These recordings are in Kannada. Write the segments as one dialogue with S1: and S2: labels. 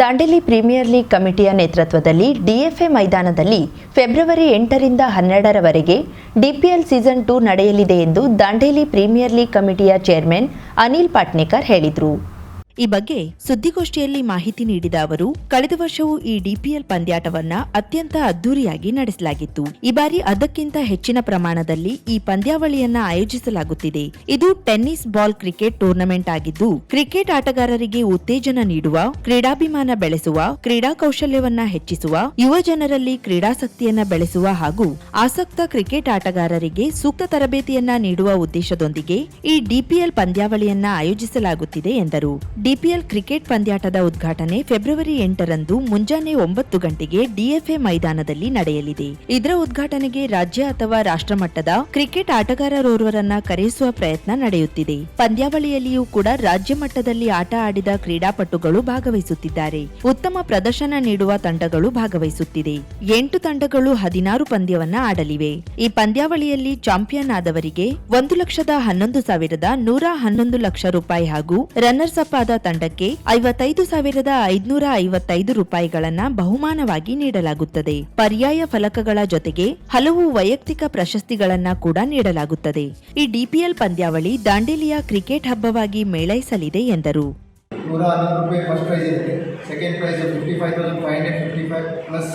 S1: ದಾಂಡೇಲಿ ಪ್ರೀಮಿಯರ್ ಲೀಗ್ ಕಮಿಟಿಯ ನೇತೃತ್ವದಲ್ಲಿ ಡಿಎಫ್ಎ ಮೈದಾನದಲ್ಲಿ ಫೆಬ್ರವರಿ ಎಂಟರಿಂದ ಹನ್ನೆರಡರವರೆಗೆ ಡಿಪಿಎಲ್ ಸೀಸನ್ ಟೂ ನಡೆಯಲಿದೆ ಎಂದು ದಾಂಡೇಲಿ ಪ್ರೀಮಿಯರ್ ಲೀಗ್ ಕಮಿಟಿಯ ಚೇರ್ಮನ್ ಅನಿಲ್ ಪಾಟ್ನೇಕರ್ ಹೇಳಿದರು ಈ ಬಗ್ಗೆ ಸುದ್ದಿಗೋಷ್ಠಿಯಲ್ಲಿ ಮಾಹಿತಿ ನೀಡಿದ ಅವರು ಕಳೆದ ವರ್ಷವೂ ಈ ಡಿಪಿಎಲ್ ಪಂದ್ಯಾಟವನ್ನ ಅತ್ಯಂತ ಅದ್ದೂರಿಯಾಗಿ ನಡೆಸಲಾಗಿತ್ತು ಈ ಬಾರಿ ಅದಕ್ಕಿಂತ ಹೆಚ್ಚಿನ ಪ್ರಮಾಣದಲ್ಲಿ ಈ ಪಂದ್ಯಾವಳಿಯನ್ನ ಆಯೋಜಿಸಲಾಗುತ್ತಿದೆ ಇದು ಟೆನ್ನಿಸ್ ಬಾಲ್ ಕ್ರಿಕೆಟ್ ಟೂರ್ನಮೆಂಟ್ ಆಗಿದ್ದು ಕ್ರಿಕೆಟ್ ಆಟಗಾರರಿಗೆ ಉತ್ತೇಜನ ನೀಡುವ ಕ್ರೀಡಾಭಿಮಾನ ಬೆಳೆಸುವ ಕ್ರೀಡಾ ಕೌಶಲ್ಯವನ್ನ ಹೆಚ್ಚಿಸುವ ಯುವ ಜನರಲ್ಲಿ ಕ್ರೀಡಾಸಕ್ತಿಯನ್ನ ಬೆಳೆಸುವ ಹಾಗೂ ಆಸಕ್ತ ಕ್ರಿಕೆಟ್ ಆಟಗಾರರಿಗೆ ಸೂಕ್ತ ತರಬೇತಿಯನ್ನ ನೀಡುವ ಉದ್ದೇಶದೊಂದಿಗೆ ಈ ಡಿಪಿಎಲ್ ಪಂದ್ಯಾವಳಿಯನ್ನ ಆಯೋಜಿಸಲಾಗುತ್ತಿದೆ ಎಂದರು ಡಿಪಿಎಲ್ ಕ್ರಿಕೆಟ್ ಪಂದ್ಯಾಟದ ಉದ್ಘಾಟನೆ ಫೆಬ್ರವರಿ ಎಂಟರಂದು ಮುಂಜಾನೆ ಒಂಬತ್ತು ಗಂಟೆಗೆ ಡಿಎಫ್ಎ ಮೈದಾನದಲ್ಲಿ ನಡೆಯಲಿದೆ ಇದರ ಉದ್ಘಾಟನೆಗೆ ರಾಜ್ಯ ಅಥವಾ ರಾಷ್ಟ್ರಮಟ್ಟದ ಕ್ರಿಕೆಟ್ ಆಟಗಾರರೋರ್ವರನ್ನ ಕರೆಯಿಸುವ ಪ್ರಯತ್ನ ನಡೆಯುತ್ತಿದೆ ಪಂದ್ಯಾವಳಿಯಲ್ಲಿಯೂ ಕೂಡ ರಾಜ್ಯ ಮಟ್ಟದಲ್ಲಿ ಆಟ ಆಡಿದ ಕ್ರೀಡಾಪಟುಗಳು ಭಾಗವಹಿಸುತ್ತಿದ್ದಾರೆ ಉತ್ತಮ ಪ್ರದರ್ಶನ ನೀಡುವ ತಂಡಗಳು ಭಾಗವಹಿಸುತ್ತಿದೆ ಎಂಟು ತಂಡಗಳು ಹದಿನಾರು ಪಂದ್ಯವನ್ನ ಆಡಲಿವೆ ಈ ಪಂದ್ಯಾವಳಿಯಲ್ಲಿ ಚಾಂಪಿಯನ್ ಆದವರಿಗೆ ಒಂದು ಲಕ್ಷದ ಹನ್ನೊಂದು ಸಾವಿರದ ನೂರ ಹನ್ನೊಂದು ಲಕ್ಷ ರೂಪಾಯಿ ಹಾಗೂ ರನ್ನರ್ಸ್ ಅಪ್ ಆದ ತಂಡಕ್ಕೆ ಐವತ್ತೈದು ಸಾವಿರದ ಐದುನೂರ ಐವತ್ತೈದು ರೂಪಾಯಿಗಳನ್ನು ಬಹುಮಾನವಾಗಿ ನೀಡಲಾಗುತ್ತದೆ ಪರ್ಯಾಯ ಫಲಕಗಳ ಜೊತೆಗೆ ಹಲವು ವೈಯಕ್ತಿಕ ಪ್ರಶಸ್ತಿಗಳನ್ನು ಕೂಡ ನೀಡಲಾಗುತ್ತದೆ ಈ ಡಿಪಿಎಲ್ ಪಂದ್ಯಾವಳಿ ದಾಂಡೇಲಿಯ ಕ್ರಿಕೆಟ್ ಹಬ್ಬವಾಗಿ ಮೇಳೈಸಲಿದೆ ಎಂದರು
S2: ನೂರ ಹನ್ನೊಂದು ರೂಪಾಯಿ ಫಸ್ಟ್ ಪ್ರೈಸ್ ಇರುತ್ತೆ second prize fifty five thousand five hundred fifty five plus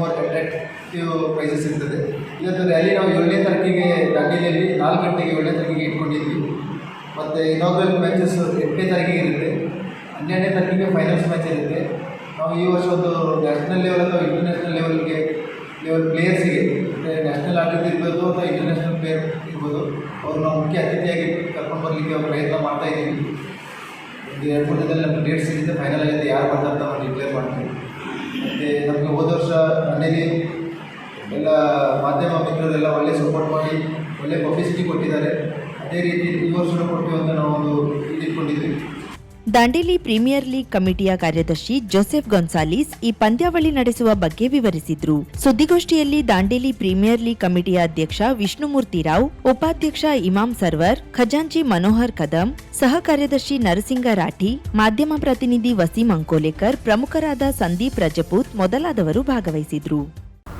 S2: more attractive prizes ಇರ್ತದೆ ಇವತ್ತು ರ್ಯಾಲಿ ನಾವು ಏಳನೇ ತಾರೀಕಿಗೆ ದಾಂಡೇಲಿಯಲ್ಲಿ ನಾಲ್ಕು ಗಂಟೆಗೆ ಏಳನೇ ತಾರೀಕಿಗೆ ಇಟ್ಕೊಂಡಿದ್ವಿ ಮತ್ತು ಇನಾಗ್ರಲ್ ಮ್ಯಾಚಸ್ ಎಂಟನೇ ತಾರೀಕಿಗೆ ಇರುತ್ತೆ ಹನ್ನೆರಡನೇ ತಾರೀಕಿಗೆ ಫೈನಲ್ಸ್ ಮ್ಯಾಚ್ ಇರುತ್ತೆ ನಾವು ಈ ವರ್ಷ ಒಂದು ನ್ಯಾಷನಲ್ ಲೆವೆಲ್ ಅಥವಾ ಇಂಟರ್ನ್ಯಾಷನಲ್ ಲೆವೆಲ್ಗೆ ಲೆವೆಲ್ ಪ್ಲೇಯರ್ಸಿಗೆ ಅಂದರೆ ನ್ಯಾಷನಲ್ ಆಟಕ್ಕೆ ಇರ್ಬೋದು ಅಥವಾ ಇಂಟರ್ನ್ಯಾಷನಲ್ ಪ್ಲೇಯರ್ ಇರ್ಬೋದು ನಾವು ಮುಖ್ಯ ಅತಿಥಿಯಾಗಿ ಕರ್ಕೊಂಡು ಬರಲಿಕ್ಕೆ ಪ್ರಯತ್ನ ಮಾಡ್ತಾ ಇದ್ದೀವಿ ಒಂದು ಎರಡು ದಿನದಲ್ಲಿ ನಮಗೆ ಡೇಟ್ ಸಿಗುತ್ತೆ ಫೈನಲ್ ಆಗಿದೆ ಯಾರು ಬರ್ತಾರೆ ಅಂತ ನಾವು ಡಿಕ್ಲೇರ್ ಮಾಡ್ತೀವಿ ಮತ್ತು ನಮಗೆ ಹೋದ ವರ್ಷ ನನಗೆ ಎಲ್ಲ ಮಾಧ್ಯಮ ಮಿತ್ರರೆಲ್ಲ ಒಳ್ಳೆ ಸಪೋರ್ಟ್ ಮಾಡಿ ಒಳ್ಳೆ ಪಬ್ಲಿಸಿಟಿ ಕೊಟ್ಟಿದ್ದಾರೆ
S1: ದಾಂಡೇಲಿ ಪ್ರೀಮಿಯರ್ ಲೀಗ್ ಕಮಿಟಿಯ ಕಾರ್ಯದರ್ಶಿ ಜೋಸೆಫ್ ಗೊನ್ಸಾಲಿಸ್ ಈ ಪಂದ್ಯಾವಳಿ ನಡೆಸುವ ಬಗ್ಗೆ ವಿವರಿಸಿದ್ರು ಸುದ್ದಿಗೋಷ್ಠಿಯಲ್ಲಿ ದಾಂಡೇಲಿ ಪ್ರೀಮಿಯರ್ ಲೀಗ್ ಕಮಿಟಿಯ ಅಧ್ಯಕ್ಷ ವಿಷ್ಣುಮೂರ್ತಿ ರಾವ್ ಉಪಾಧ್ಯಕ್ಷ ಇಮಾಮ್ ಸರ್ವರ್ ಖಜಾಂಚಿ ಮನೋಹರ್ ಕದಂ ಸಹ ಕಾರ್ಯದರ್ಶಿ ನರಸಿಂಗ ರಾಠಿ ಮಾಧ್ಯಮ ಪ್ರತಿನಿಧಿ ವಸೀಂ ಅಂಕೋಲೇಕರ್ ಪ್ರಮುಖರಾದ ಸಂದೀಪ್ ರಜಪೂತ್ ಮೊದಲಾದವರು ಭಾಗವಹಿಸಿದ್ರು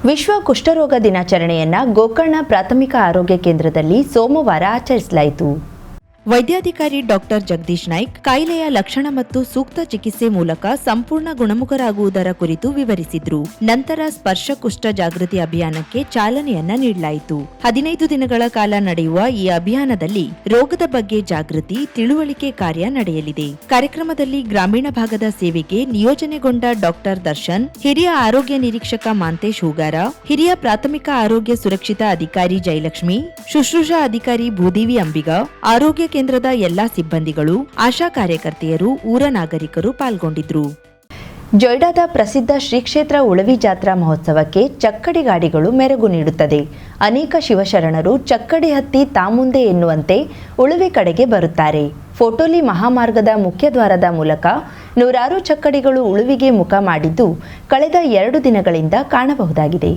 S1: ವಿಶ್ವ ಕುಷ್ಠರೋಗ ದಿನಾಚರಣೆಯನ್ನ ಗೋಕರ್ಣ ಪ್ರಾಥಮಿಕ ಆರೋಗ್ಯ ಕೇಂದ್ರದಲ್ಲಿ ಸೋಮವಾರ ಆಚರಿಸಲಾಯಿತು ವೈದ್ಯಾಧಿಕಾರಿ ಡಾಕ್ಟರ್ ಜಗದೀಶ್ ನಾಯ್ಕ್ ಕಾಯಿಲೆಯ ಲಕ್ಷಣ ಮತ್ತು ಸೂಕ್ತ ಚಿಕಿತ್ಸೆ ಮೂಲಕ ಸಂಪೂರ್ಣ ಗುಣಮುಖರಾಗುವುದರ ಕುರಿತು ವಿವರಿಸಿದ್ರು ನಂತರ ಸ್ಪರ್ಶ ಕುಷ್ಠ ಜಾಗೃತಿ ಅಭಿಯಾನಕ್ಕೆ ಚಾಲನೆಯನ್ನ ನೀಡಲಾಯಿತು ಹದಿನೈದು ದಿನಗಳ ಕಾಲ ನಡೆಯುವ ಈ ಅಭಿಯಾನದಲ್ಲಿ ರೋಗದ ಬಗ್ಗೆ ಜಾಗೃತಿ ತಿಳುವಳಿಕೆ ಕಾರ್ಯ ನಡೆಯಲಿದೆ ಕಾರ್ಯಕ್ರಮದಲ್ಲಿ ಗ್ರಾಮೀಣ ಭಾಗದ ಸೇವೆಗೆ ನಿಯೋಜನೆಗೊಂಡ ಡಾಕ್ಟರ್ ದರ್ಶನ್ ಹಿರಿಯ ಆರೋಗ್ಯ ನಿರೀಕ್ಷಕ ಮಾಂತೇಶ್ ಹೂಗಾರ ಹಿರಿಯ ಪ್ರಾಥಮಿಕ ಆರೋಗ್ಯ ಸುರಕ್ಷಿತ ಅಧಿಕಾರಿ ಜಯಲಕ್ಷ್ಮಿ ಶುಶ್ರೂಷಾ ಅಧಿಕಾರಿ ಭೂದೇವಿ ಅಂಬಿಗ ಆರೋಗ್ಯ ಕೇಂದ್ರದ ಎಲ್ಲಾ ಸಿಬ್ಬಂದಿಗಳು ಆಶಾ ಕಾರ್ಯಕರ್ತೆಯರು ಊರ ನಾಗರಿಕರು ಪಾಲ್ಗೊಂಡಿದ್ರು ಜೊಯ್ಡಾದ ಪ್ರಸಿದ್ಧ ಶ್ರೀ ಕ್ಷೇತ್ರ ಉಳವಿ ಜಾತ್ರಾ ಮಹೋತ್ಸವಕ್ಕೆ ಚಕ್ಕಡಿ ಗಾಡಿಗಳು ಮೆರಗು ನೀಡುತ್ತದೆ ಅನೇಕ ಶಿವಶರಣರು ಚಕ್ಕಡಿ ಹತ್ತಿ ತಾಮುಂದೆ ಎನ್ನುವಂತೆ ಉಳುವೆ ಕಡೆಗೆ ಬರುತ್ತಾರೆ ಫೋಟೋಲಿ ಮಹಾಮಾರ್ಗದ ಮುಖ್ಯದ್ವಾರದ ಮೂಲಕ ನೂರಾರು ಚಕ್ಕಡಿಗಳು ಉಳುವಿಗೆ ಮುಖ ಮಾಡಿದ್ದು ಕಳೆದ ಎರಡು ದಿನಗಳಿಂದ ಕಾಣಬಹುದಾಗಿದೆ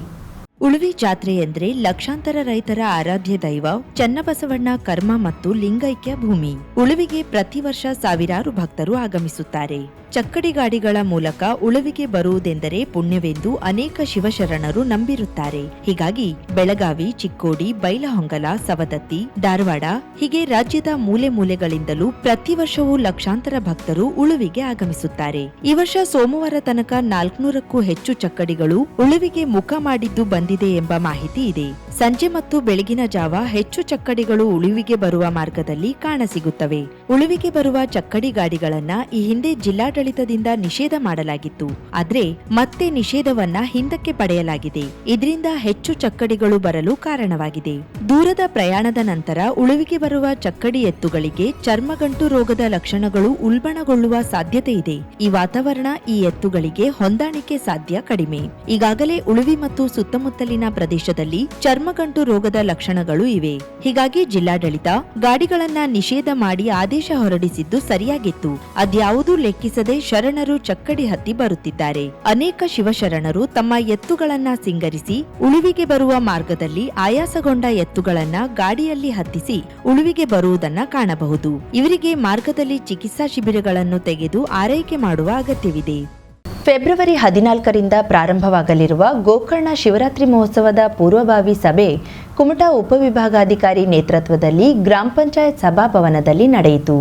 S1: ಉಳುವಿ ಜಾತ್ರೆ ಎಂದರೆ ಲಕ್ಷಾಂತರ ರೈತರ ಆರಾಧ್ಯ ದೈವ ಚನ್ನಬಸವಣ್ಣ ಕರ್ಮ ಮತ್ತು ಲಿಂಗೈಕ್ಯ ಭೂಮಿ ಉಳುವಿಗೆ ಪ್ರತಿ ವರ್ಷ ಸಾವಿರಾರು ಭಕ್ತರು ಆಗಮಿಸುತ್ತಾರೆ ಚಕ್ಕಡಿ ಗಾಡಿಗಳ ಮೂಲಕ ಉಳುವಿಗೆ ಬರುವುದೆಂದರೆ ಪುಣ್ಯವೆಂದು ಅನೇಕ ಶಿವಶರಣರು ನಂಬಿರುತ್ತಾರೆ ಹೀಗಾಗಿ ಬೆಳಗಾವಿ ಚಿಕ್ಕೋಡಿ ಬೈಲಹೊಂಗಲ ಸವದತ್ತಿ ಧಾರವಾಡ ಹೀಗೆ ರಾಜ್ಯದ ಮೂಲೆ ಮೂಲೆಗಳಿಂದಲೂ ಪ್ರತಿ ವರ್ಷವೂ ಲಕ್ಷಾಂತರ ಭಕ್ತರು ಉಳುವಿಗೆ ಆಗಮಿಸುತ್ತಾರೆ ಈ ವರ್ಷ ಸೋಮವಾರ ತನಕ ನಾಲ್ಕುನೂರಕ್ಕೂ ಹೆಚ್ಚು ಚಕ್ಕಡಿಗಳು ಉಳುವಿಗೆ ಮುಖ ಮಾಡಿದ್ದು ಬಂದಿದೆ ಎಂಬ ಮಾಹಿತಿ ಇದೆ ಸಂಜೆ ಮತ್ತು ಬೆಳಗಿನ ಜಾವ ಹೆಚ್ಚು ಚಕ್ಕಡಿಗಳು ಉಳುವಿಗೆ ಬರುವ ಮಾರ್ಗದಲ್ಲಿ ಕಾಣಸಿಗುತ್ತವೆ ಉಳುವಿಗೆ ಬರುವ ಚಕ್ಕಡಿ ಗಾಡಿಗಳನ್ನ ಈ ಹಿಂದೆ ಜಿಲ್ಲಾಡಳಿತದಿಂದ ನಿಷೇಧ ಮಾಡಲಾಗಿತ್ತು ಆದ್ರೆ ಮತ್ತೆ ನಿಷೇಧವನ್ನ ಹಿಂದಕ್ಕೆ ಪಡೆಯಲಾಗಿದೆ ಇದರಿಂದ ಹೆಚ್ಚು ಚಕ್ಕಡಿಗಳು ಬರಲು ಕಾರಣವಾಗಿದೆ ದೂರದ ಪ್ರಯಾಣದ ನಂತರ ಉಳುವಿಗೆ ಬರುವ ಚಕ್ಕಡಿ ಎತ್ತುಗಳಿಗೆ ಚರ್ಮಗಂಟು ರೋಗದ ಲಕ್ಷಣಗಳು ಉಲ್ಬಣಗೊಳ್ಳುವ ಸಾಧ್ಯತೆ ಇದೆ ಈ ವಾತಾವರಣ ಈ ಎತ್ತುಗಳಿಗೆ ಹೊಂದಾಣಿಕೆ ಸಾಧ್ಯ ಕಡಿಮೆ ಈಗಾಗಲೇ ಉಳುವಿ ಮತ್ತು ಸುತ್ತಮುತ್ತಲಿನ ಪ್ರದೇಶದಲ್ಲಿ ಚರ್ಮಗಂಟು ರೋಗದ ಲಕ್ಷಣಗಳು ಇವೆ ಹೀಗಾಗಿ ಜಿಲ್ಲಾಡಳಿತ ಗಾಡಿಗಳನ್ನ ನಿಷೇಧ ಮಾಡಿ ಆದೇಶ ಸಂದೇಶ ಹೊರಡಿಸಿದ್ದು ಸರಿಯಾಗಿತ್ತು ಅದ್ಯಾವುದೂ ಲೆಕ್ಕಿಸದೆ ಶರಣರು ಚಕ್ಕಡಿ ಹತ್ತಿ ಬರುತ್ತಿದ್ದಾರೆ ಅನೇಕ ಶಿವಶರಣರು ತಮ್ಮ ಎತ್ತುಗಳನ್ನ ಸಿಂಗರಿಸಿ ಉಳುವಿಗೆ ಬರುವ ಮಾರ್ಗದಲ್ಲಿ ಆಯಾಸಗೊಂಡ ಎತ್ತುಗಳನ್ನ ಗಾಡಿಯಲ್ಲಿ ಹತ್ತಿಸಿ ಉಳುವಿಗೆ ಬರುವುದನ್ನ ಕಾಣಬಹುದು ಇವರಿಗೆ ಮಾರ್ಗದಲ್ಲಿ ಚಿಕಿತ್ಸಾ ಶಿಬಿರಗಳನ್ನು ತೆಗೆದು ಆರೈಕೆ ಮಾಡುವ ಅಗತ್ಯವಿದೆ ಫೆಬ್ರವರಿ ಹದಿನಾಲ್ಕರಿಂದ ಪ್ರಾರಂಭವಾಗಲಿರುವ ಗೋಕರ್ಣ ಶಿವರಾತ್ರಿ ಮಹೋತ್ಸವದ ಪೂರ್ವಭಾವಿ ಸಭೆ ಕುಮಟಾ ಉಪವಿಭಾಗಾಧಿಕಾರಿ ನೇತೃತ್ವದಲ್ಲಿ ಗ್ರಾಮ ಪಂಚಾಯತ್ ಸಭಾಭವನದಲ್ಲಿ ನಡೆಯಿತು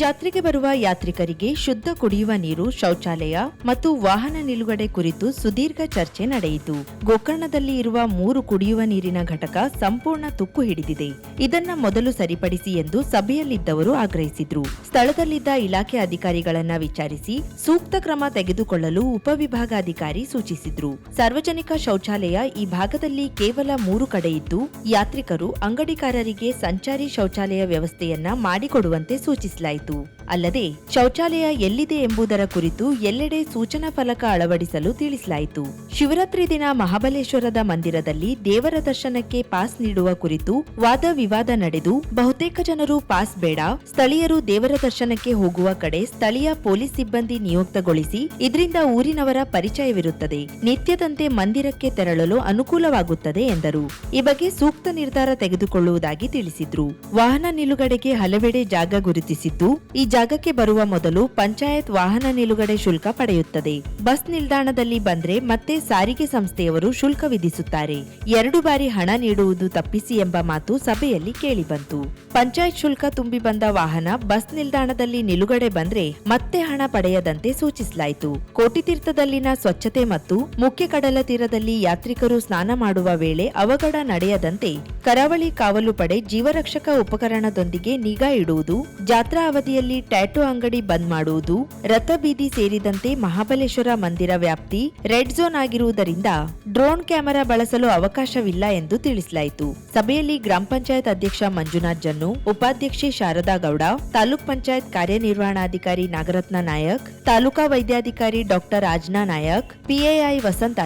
S1: ಜಾತ್ರೆಗೆ ಬರುವ ಯಾತ್ರಿಕರಿಗೆ ಶುದ್ಧ ಕುಡಿಯುವ ನೀರು ಶೌಚಾಲಯ ಮತ್ತು ವಾಹನ ನಿಲುಗಡೆ ಕುರಿತು ಸುದೀರ್ಘ ಚರ್ಚೆ ನಡೆಯಿತು ಗೋಕರ್ಣದಲ್ಲಿ ಇರುವ ಮೂರು ಕುಡಿಯುವ ನೀರಿನ ಘಟಕ ಸಂಪೂರ್ಣ ತುಕ್ಕು ಹಿಡಿದಿದೆ ಇದನ್ನ ಮೊದಲು ಸರಿಪಡಿಸಿ ಎಂದು ಸಭೆಯಲ್ಲಿದ್ದವರು ಆಗ್ರಹಿಸಿದ್ರು ಸ್ಥಳದಲ್ಲಿದ್ದ ಇಲಾಖೆ ಅಧಿಕಾರಿಗಳನ್ನ ವಿಚಾರಿಸಿ ಸೂಕ್ತ ಕ್ರಮ ತೆಗೆದುಕೊಳ್ಳಲು ಉಪವಿಭಾಗಾಧಿಕಾರಿ ಸೂಚಿಸಿದ್ರು ಸಾರ್ವಜನಿಕ ಶೌಚಾಲಯ ಈ ಭಾಗದಲ್ಲಿ ಕೇವಲ ಮೂರು ಕಡೆ ಇದ್ದು ಯಾತ್ರಿಕರು ಅಂಗಡಿಕಾರರಿಗೆ ಸಂಚಾರಿ ಶೌಚಾಲಯ ವ್ಯವಸ್ಥೆಯನ್ನ ಮಾಡಿಕೊಡುವಂತೆ ಸೂಚಿಸಲಾಯಿತು ಮಾಡಲಾಯಿತು ಅಲ್ಲದೆ ಶೌಚಾಲಯ ಎಲ್ಲಿದೆ ಎಂಬುದರ ಕುರಿತು ಎಲ್ಲೆಡೆ ಸೂಚನಾ ಫಲಕ ಅಳವಡಿಸಲು ತಿಳಿಸಲಾಯಿತು ಶಿವರಾತ್ರಿ ದಿನ ಮಹಾಬಲೇಶ್ವರದ ಮಂದಿರದಲ್ಲಿ ದೇವರ ದರ್ಶನಕ್ಕೆ ಪಾಸ್ ನೀಡುವ ಕುರಿತು ವಾದ ವಿವಾದ ನಡೆದು ಬಹುತೇಕ ಜನರು ಪಾಸ್ ಬೇಡ ಸ್ಥಳೀಯರು ದೇವರ ದರ್ಶನಕ್ಕೆ ಹೋಗುವ ಕಡೆ ಸ್ಥಳೀಯ ಪೊಲೀಸ್ ಸಿಬ್ಬಂದಿ ನಿಯುಕ್ತಗೊಳಿಸಿ ಇದರಿಂದ ಊರಿನವರ ಪರಿಚಯವಿರುತ್ತದೆ ನಿತ್ಯದಂತೆ ಮಂದಿರಕ್ಕೆ ತೆರಳಲು ಅನುಕೂಲವಾಗುತ್ತದೆ ಎಂದರು ಈ ಬಗ್ಗೆ ಸೂಕ್ತ ನಿರ್ಧಾರ ತೆಗೆದುಕೊಳ್ಳುವುದಾಗಿ ತಿಳಿಸಿದ್ರು ವಾಹನ ನಿಲುಗಡೆಗೆ ಹಲವೆಡೆ ಜಾಗ ಗುರುತಿಸಿದ್ದು ಈ ಜಾಗಕ್ಕೆ ಬರುವ ಮೊದಲು ಪಂಚಾಯತ್ ವಾಹನ ನಿಲುಗಡೆ ಶುಲ್ಕ ಪಡೆಯುತ್ತದೆ ಬಸ್ ನಿಲ್ದಾಣದಲ್ಲಿ ಬಂದ್ರೆ ಮತ್ತೆ ಸಾರಿಗೆ ಸಂಸ್ಥೆಯವರು ಶುಲ್ಕ ವಿಧಿಸುತ್ತಾರೆ ಎರಡು ಬಾರಿ ಹಣ ನೀಡುವುದು ತಪ್ಪಿಸಿ ಎಂಬ ಮಾತು ಸಭೆಯಲ್ಲಿ ಕೇಳಿಬಂತು ಪಂಚಾಯತ್ ಶುಲ್ಕ ತುಂಬಿ ಬಂದ ವಾಹನ ಬಸ್ ನಿಲ್ದಾಣದಲ್ಲಿ ನಿಲುಗಡೆ ಬಂದ್ರೆ ಮತ್ತೆ ಹಣ ಪಡೆಯದಂತೆ ಸೂಚಿಸಲಾಯಿತು ಕೋಟಿತೀರ್ಥದಲ್ಲಿನ ಸ್ವಚ್ಛತೆ ಮತ್ತು ಮುಖ್ಯ ಕಡಲ ತೀರದಲ್ಲಿ ಯಾತ್ರಿಕರು ಸ್ನಾನ ಮಾಡುವ ವೇಳೆ ಅವಘಡ ನಡೆಯದಂತೆ ಕರಾವಳಿ ಕಾವಲು ಪಡೆ ಜೀವರಕ್ಷಕ ಉಪಕರಣದೊಂದಿಗೆ ನಿಗಾ ಇಡುವುದು ಜಾತ್ರಾ ಅವಧಿಯಲ್ಲಿ ಟ್ಯಾಟೋ ಅಂಗಡಿ ಬಂದ್ ಮಾಡುವುದು ರಥಬೀದಿ ಸೇರಿದಂತೆ ಮಹಾಬಲೇಶ್ವರ ಮಂದಿರ ವ್ಯಾಪ್ತಿ ರೆಡ್ ಝೋನ್ ಆಗಿರುವುದರಿಂದ ಡ್ರೋನ್ ಕ್ಯಾಮೆರಾ ಬಳಸಲು ಅವಕಾಶವಿಲ್ಲ ಎಂದು ತಿಳಿಸಲಾಯಿತು ಸಭೆಯಲ್ಲಿ ಗ್ರಾಮ ಪಂಚಾಯತ್ ಅಧ್ಯಕ್ಷ ಮಂಜುನಾಥ್ ಜನ್ನು ಉಪಾಧ್ಯಕ್ಷೆ ಶಾರದಾ ಗೌಡ ತಾಲೂಕ್ ಪಂಚಾಯತ್ ಕಾರ್ಯನಿರ್ವಹಣಾಧಿಕಾರಿ ನಾಗರತ್ನ ನಾಯಕ್ ತಾಲೂಕಾ ವೈದ್ಯಾಧಿಕಾರಿ ಡಾಕ್ಟರ್ ರಾಜನಾ ನಾಯಕ್ ಪಿಎಐ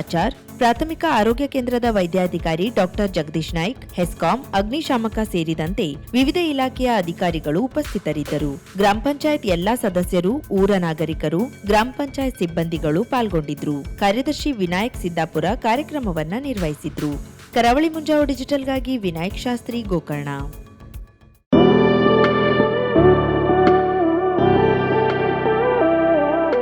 S1: ಆಚಾರ್ ಪ್ರಾಥಮಿಕ ಆರೋಗ್ಯ ಕೇಂದ್ರದ ವೈದ್ಯಾಧಿಕಾರಿ ಡಾಕ್ಟರ್ ಜಗದೀಶ್ ನಾಯ್ಕ್ ಹೆಸ್ಕಾಂ ಅಗ್ನಿಶಾಮಕ ಸೇರಿದಂತೆ ವಿವಿಧ ಇಲಾಖೆಯ ಅಧಿಕಾರಿಗಳು ಉಪಸ್ಥಿತರಿದ್ದರು ಗ್ರಾಮ ಪಂಚಾಯತ್ ಎಲ್ಲಾ ಸದಸ್ಯರು ಊರ ನಾಗರಿಕರು ಗ್ರಾಮ ಪಂಚಾಯತ್ ಸಿಬ್ಬಂದಿಗಳು ಪಾಲ್ಗೊಂಡಿದ್ರು ಕಾರ್ಯದರ್ಶಿ ವಿನಾಯಕ್ ಸಿದ್ದಾಪುರ ಕಾರ್ಯಕ್ರಮವನ್ನ ನಿರ್ವಹಿಸಿದ್ರು ಕರಾವಳಿ ಮುಂಜಾವು ಡಿಜಿಟಲ್ಗಾಗಿ ವಿನಾಯಕ್ ಶಾಸ್ತ್ರಿ ಗೋಕರ್ಣ